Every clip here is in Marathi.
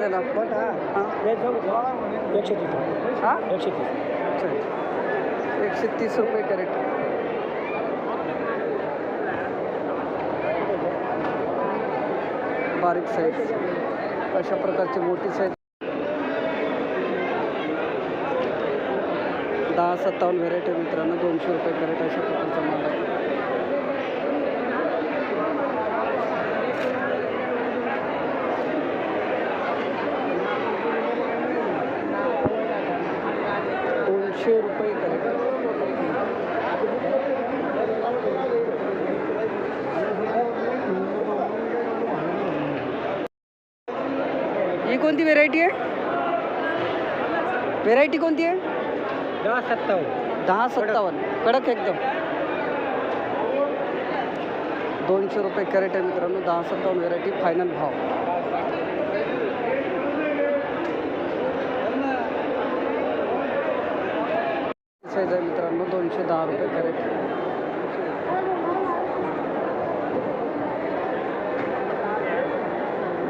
त्याला हां एकशे तीस हां? एकशे तीस एकशे तीस रुपये कॅरेट. बारीक साईज अशा प्रकारची मोठी साईज दहा सत्तावन्न व्हेरायटी मित्रांनो दोनशे रुपये कॅरेट अशा प्रकारचा माल आहे. दोनशे रुपये ही कोणती व्हेरायटी आहे? व्हेरायटी कोणती आहे? दहा सत्तावन्न. दहा सत्तावन्न. कडक एकदम. दोनशे रुपये कॅरेट आहे मित्रांनो. दहा सत्तावन्न व्हेरायटी फायनल भाव. साईज आहे मित्रांनो दोनशे दहा रुपये करेक्ट.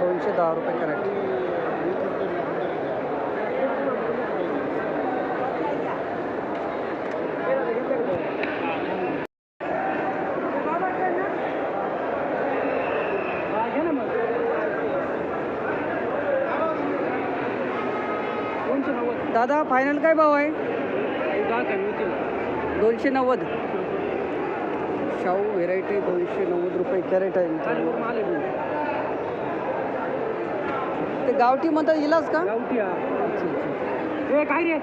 दोनशे दहा रुपये करेक्ट. दादा फायनल काय भाव आहे? दोनशे नव्वद. शाहू व्हेरायटी दोनशे नव्वद रुपये कॅरेट आहे मित्रांनो. ते गावठी म्हणतात इलाच का? गावठी हा. काय रे?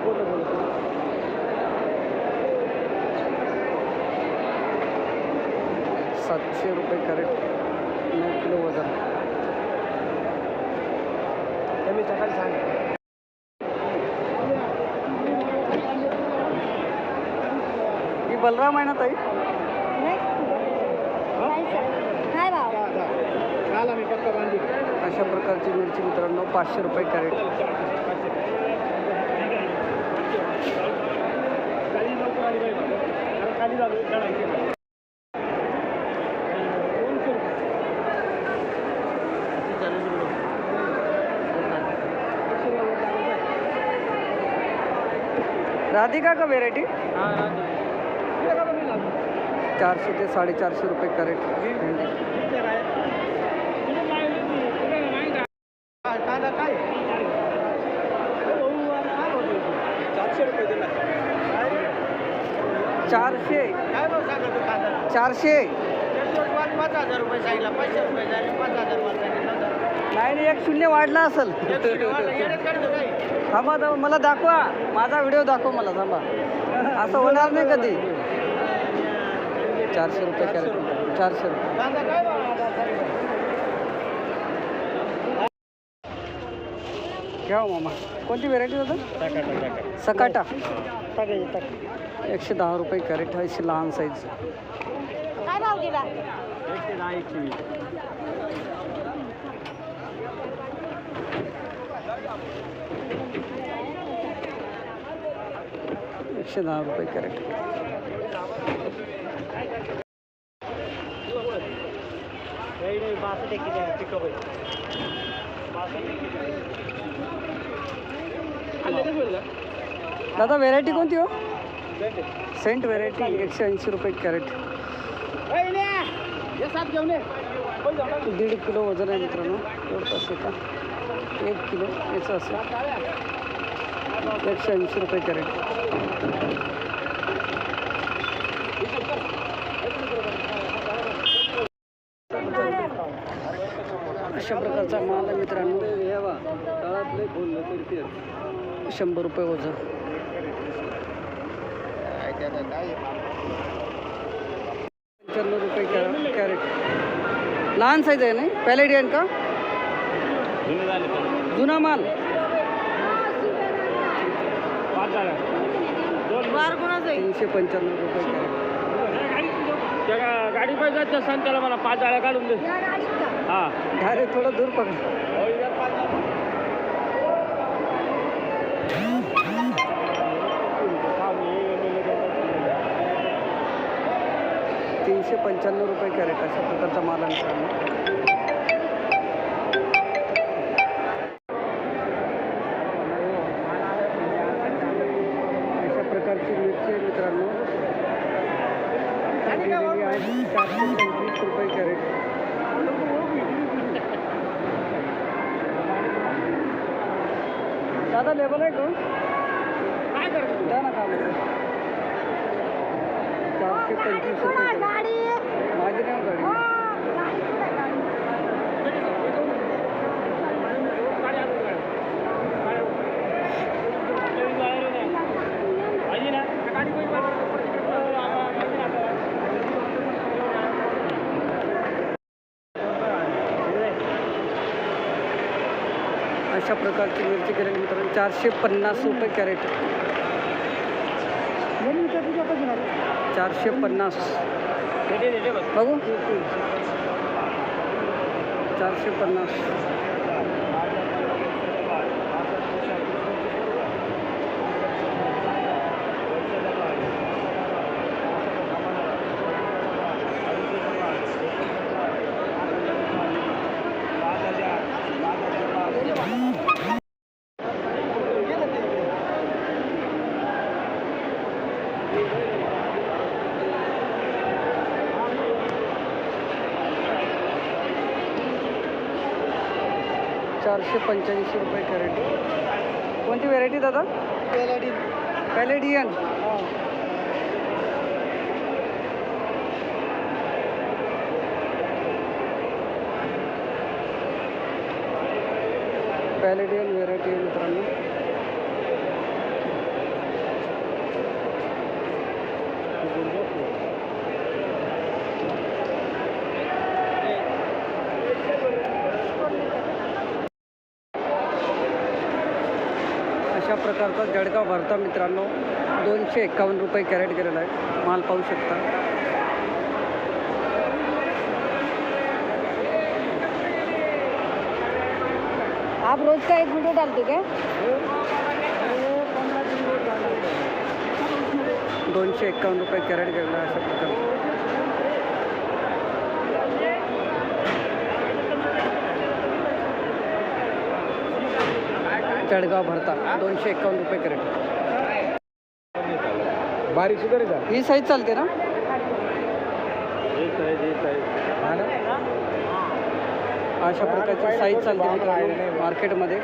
बोलतो सातशे रुपये कॅरेट नऊ किलो वजन. ही बलराम आहे ना ताई? अशा प्रकारची मिरची मित्रांनो पाचशे रुपये कॅरेट. खाली लवकर आली पाहिजे कारण खाली झालो चढायची राधिका का व्हेरायटी चारशे ते साडेचारशे रुपये कॅरेट चारशे चारशे. पाच हजार रुपये सांगितला. पाचशे रुपये झाले पाच हजार मला सांगितलं. नाही नाही एक शून्य वाढला असेल. थांबा थांबा मला दाखवा. माझा व्हिडिओ दाखव मला थांबा. असं होणार नाही कधी. चारशे रुपये कॅरेट चारशे रुपये. घ्या हो मामा. कोणती व्हेरायटी होतं सकाटा. एकशे दहा रुपये कॅरेट अशी लहान साईज काय भाव दिला? एकशे दहा एकशे वीस. एकशे दहा रुपये कॅरेट. दादा व्हेरायटी कोणती हो? सेंट व्हेरायटी एकशे ऐंशी रुपये कॅरेट. दीड किलो वजन आहे मित्रांनो. जवळपास असेल एक किलो याचं असेल एकशे ऐंशी रुपये कॅरेट. अशा प्रकारचा माल मित्रांनो. शंभर रुपये वजन. पंच्याण्णव रुपये कॅ कॅरेट. लहान साईज आहे नाही? पॅलेडियन का? जुना माल. तीनशे पंच्याण्णव रुपये त्या गाडी पाहिजे त्या सांग त्याला मला पाच जाळ्या काढून दे. हा. डायरेक्ट थोडं दूर पकडा. तीनशे पंच्याण्णव रुपये कॅरेट अशा प्रकारचा माल आहे दिलेली आहे चारशे पंचवीस रुपये कॅरेट दादा. लेबल आहे का द्या ना काम चारशे पंचवीस रुपये. माझी नाही हो गाडी अशा प्रकारची मिरची कॅरेट मित्रांनो. चारशे पन्नास रुपये कॅरेट. चारशे पन्नास. बघू. चारशे पन्नास. चारशे पंच्याऐंशी रुपये कॅरेट. कोणती व्हेरायटी दादा? पॅलेडियन पॅलेडियन व्हेरायटी आहे मित्रांनो. अशा प्रकारचा जळगाव भरता मित्रांनो. दोनशे एक्कावन्न रुपये कॅरेट गेलेला आहे. माल पाहू शकता. आप रोज का एक वीडियो डालते क्या? दोनशे एक्कावन्न रुपये कॅरेट गेलेला आहे अशा प्रकारचा. जळगाव भरता. दोनशे एक्कावन्न रुपये कॅरेट बारीक सुधारे का ही साईज चालते ना? अशा प्रकारची साईज चालते मित्रांनो मार्केटमध्ये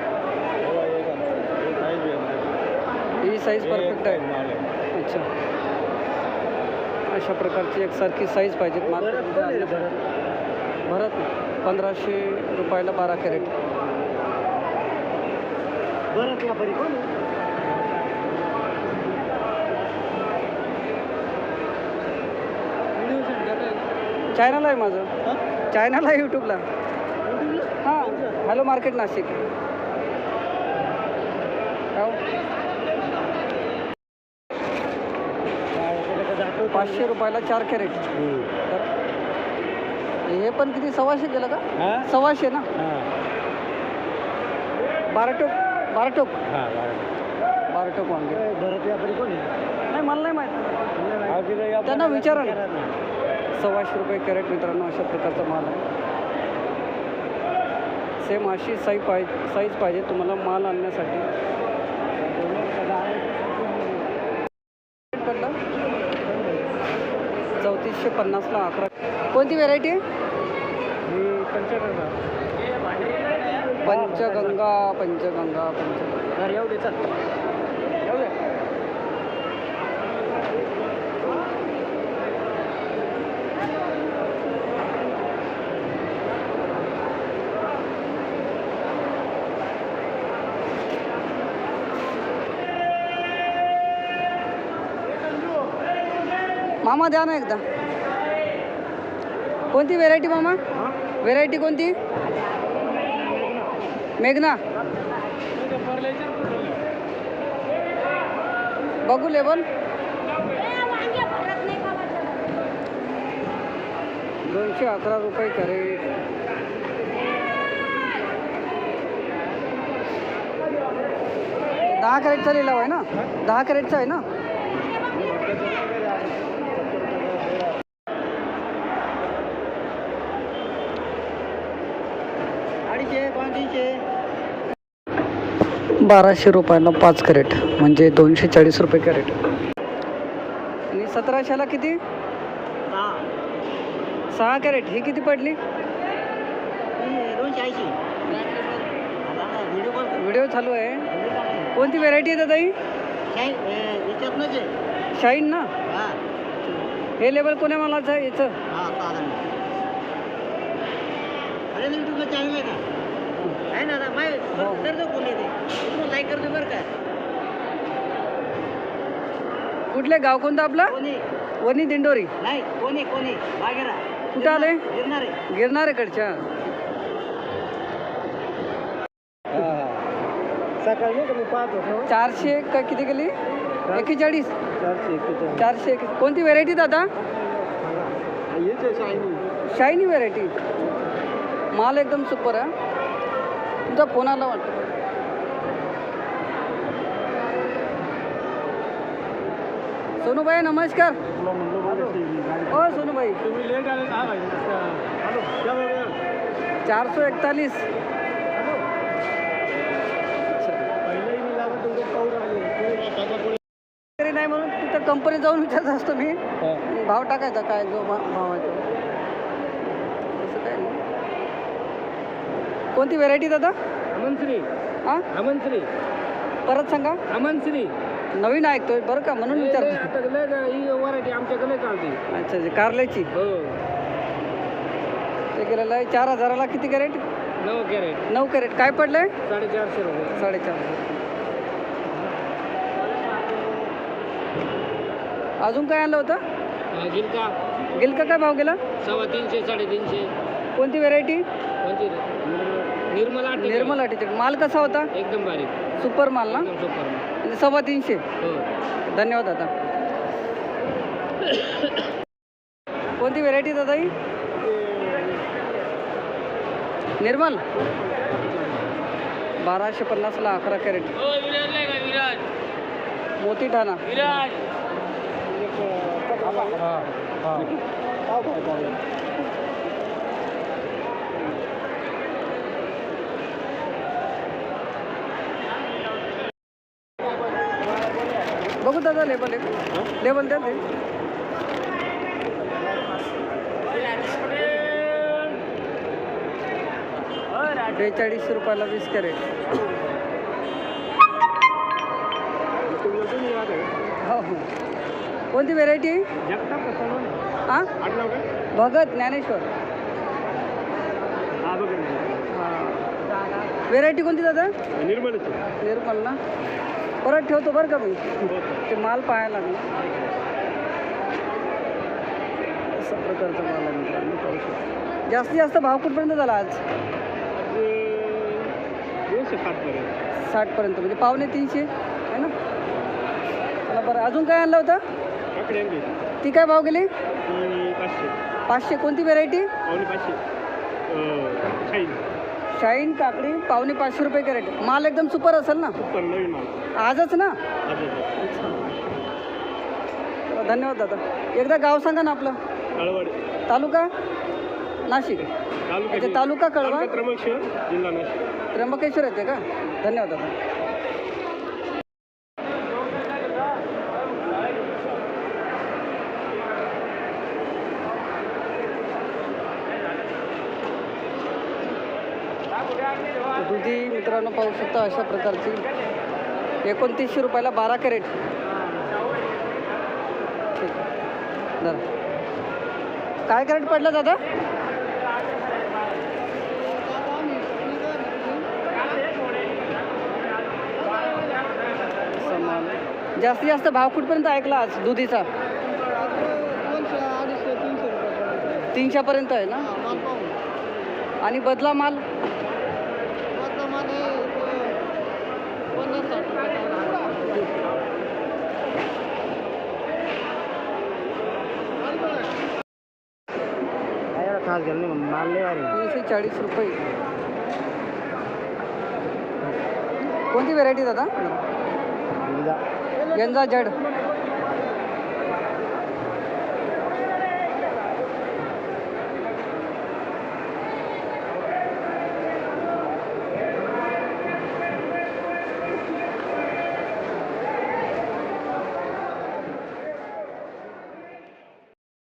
ही साईज परफेक्ट आहे. अच्छा. अशा प्रकारची एकसारखी साईज पाहिजेत मार्केटमध्ये आणण्यासाठी. भरत पंधराशे रुपयाला बारा कॅरेट बरं बरी कोण? चॅनल आहे माझं. चॅनल आहे यूट्यूबला हां. हॅलो मार्केट नाशिक हो? पाचशे रुपयाला चार कॅरेट. हे पण किती? सव्वाशे गेलं का? सव्वाशे ना? बारा टोक बारा टोक बारा टोक वांगे. भरत व्यापारी कोण नाही मला नाही माहीत. त्यांना विचारा ना. सव्वाशे रुपये कॅरेट मित्रांनो अशा प्रकारचा माल आहे. सेम अशी साईज पाहिजे साईज पाहिजे तुम्हाला माल आणण्यासाठी. चौतीसशे पन्नासला अकरा. कोणती व्हेरायटी आहे? पंचगंगा पंचगंगा पंचगंगा. घर येऊ दे चल. येऊ दे. मामा द्या ना एकदा. कोणती व्हेरायटी मामा? व्हेरायटी कोणती? मेघना. बघू लेबल. दोनशे अकरा रुपये कॅरेट. दहा कॅरेटचा लिलाव आहे ना? दहा कॅरेटचा आहे ना? बाराशे रुपयाला पाच कॅरेट म्हणजे दोनशे चाळीस रुपये कॅरेट. आणि सतराशेला किती? सहा कॅरेट. ही किती पडली? दोनशे व्हिडिओ चालू आहे. कोणती व्हेरायटी आहे दादा ही? शाईन ना? हे लेबल कोण्या मालाचं आहे याचं? आहे ना माय करतो कोणी ते तुम्ही लाईक करतो बरं का. कुठले गाव कोणतं आपलं? कोणी वनी दिंडोरी. नाही कोणी कोणी. बागेरा. कुठं आले? गिरणार आहे. गिरणारेकडच्या सकाळी नाही का मी पाहत होतो? चारशे का किती गेली? एक्केचाळीस चारशे चारशे एक. कोणती व्हेरायटी दादा? शायनी शायनी व्हेरायटी माल एकदम सुपर आहे. तुमचा फोन आला वाटतं? सोनूबाई नमस्कार. हो सोनूबाई. तुम्ही लेट आले भाई हॅलो क्या बोल रहे? चार सौ इकतालीस पहिलेही मी लागत तुमचे पाऊल आले तरी नाही म्हणून तिथं कंपनी जाऊन विचारत असतो मी. भाव टाकायचा काय जो भाव आहे तो तसं काय नाही. कोणती व्हेरायटी दादा? अमनश्री. हां? अमनश्री. परत सांगा. अमनश्री. नवीन ऐकतोय बरं का म्हणून विचारतो ही व्हरायटी आमच्याकडे चालते. अच्छा अच्छा कारल्याची. हो. ते केलेलं आहे. चार हजाराला किती कॅरेट? नऊ कॅरेट. नऊ कॅरेट. काय पडलंय? साडेचारशे रुपये. साडेचार अजून काय आणलं होतं? गिलका. गिलका काय भाव गेला? सव्वा तीनशे साडेतीनशे. कोणती व्हेरायटी कोणती? निर्मला अटीचेट माल कसा होता? एकदम बारीक. सुपर माल ना? एकदम म्हणजे सव्वा तीनशे? हो. धन्यवाद दादा. कोणती व्हेरायटी दादा ही? निर्मल? बाराशे पन्नासला अकरा कॅरेट हो विराज नाही का विराज मोती ठाणा. विराज दादा लेबल एक लेबल द्या ते बेचाळीस रुपयाला वीस कॅरेट. हो हो. कोणती व्हेरायटी आहे हां? भगत ज्ञानेश्वर. हा. व्हेरायटी कोणती दादा? निर्मल निर्मल ना? परत ठेवतो बरं का मी? ते माल पाहायला लागला अशा प्रकारचा माल पाहू शकता. जास्तीत जास्त भाव कुठपर्यंत झाला आज? दोनशे साठपर्यंत म्हणजे पावणे तीनशे आहे ना? चला बरं अजून काय आणलं होतं? ती काय भाव गेली? पाचशे. पाचशे कोणती व्हेरायटी पाचशे. शाईन काकडी पावणे पाचशे रुपये कॅरेट. माल एकदम सुपर असेल ना? सुपर नवीन माल. आजच ना? धन्यवाद दादा. एकदा गाव सांगा ना आपलं. तालुका? नाशिक. तालुका कळवा. त्र्यंबकेश्वर येते का? धन्यवाद दादा. मित्रांनो पाहू शकता अशा प्रकारची. एकोणतीसशे रुपयाला बारा कॅरेट. काय कॅरेट पडलं दादा? जास्तीत जास्त भाव कुठपर्यंत ऐकला आज दुधीचा? तीनशेपर्यंत आहे ना? आणि बदला माल? खास गेलं नाही माल लय भारी. तीनशे चाळीस रुपये कोणती व्हेरायटी दादा. यंजा जड